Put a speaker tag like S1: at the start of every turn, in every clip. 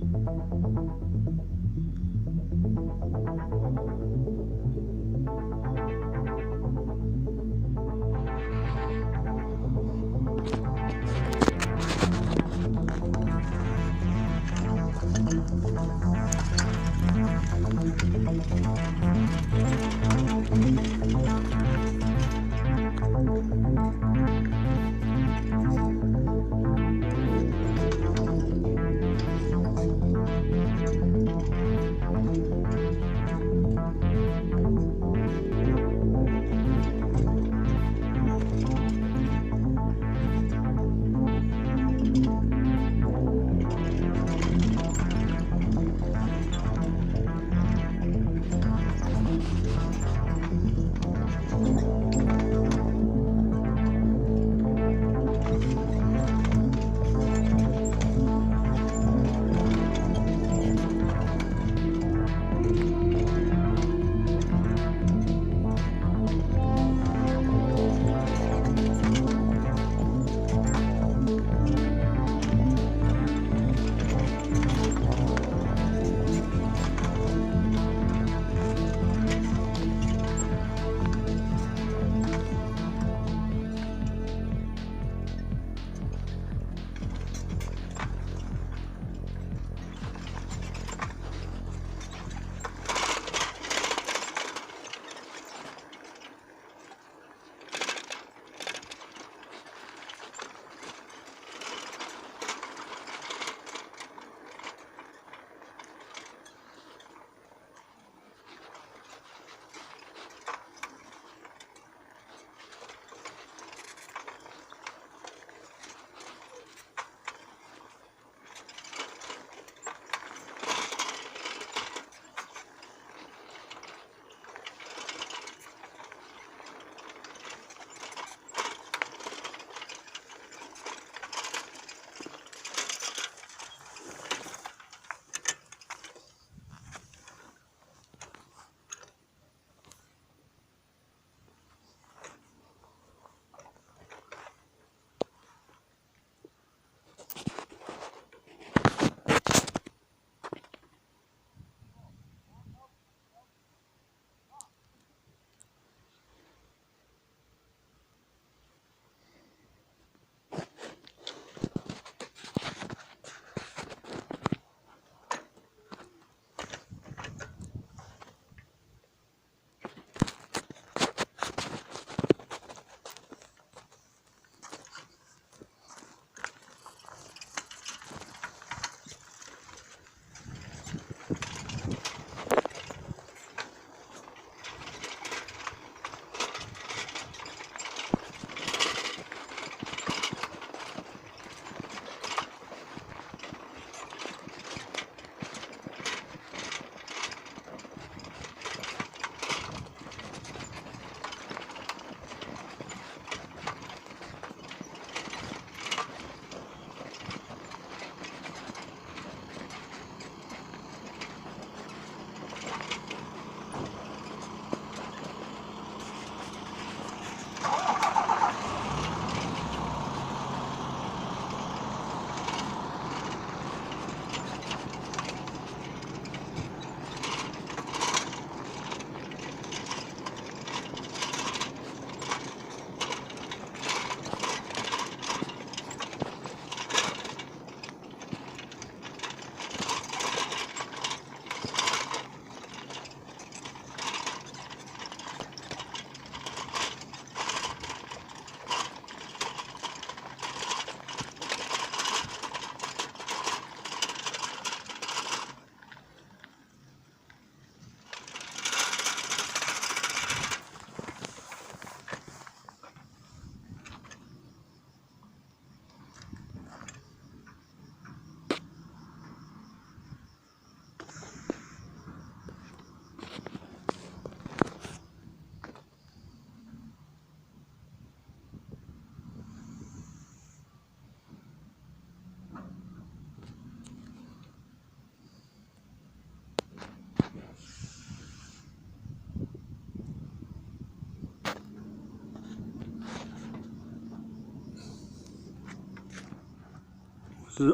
S1: Thank you.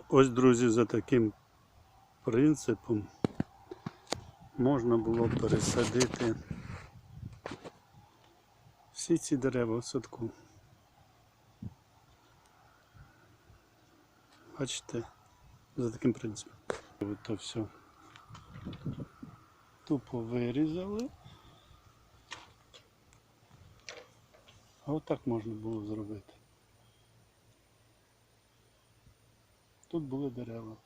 S1: Ось, друзі, за таким принципом можна було пересадити всі ці дерева в садку. Бачите, за таким принципом. Ото все тупо вирізали. А отак можна було зробити. Тут були дерева.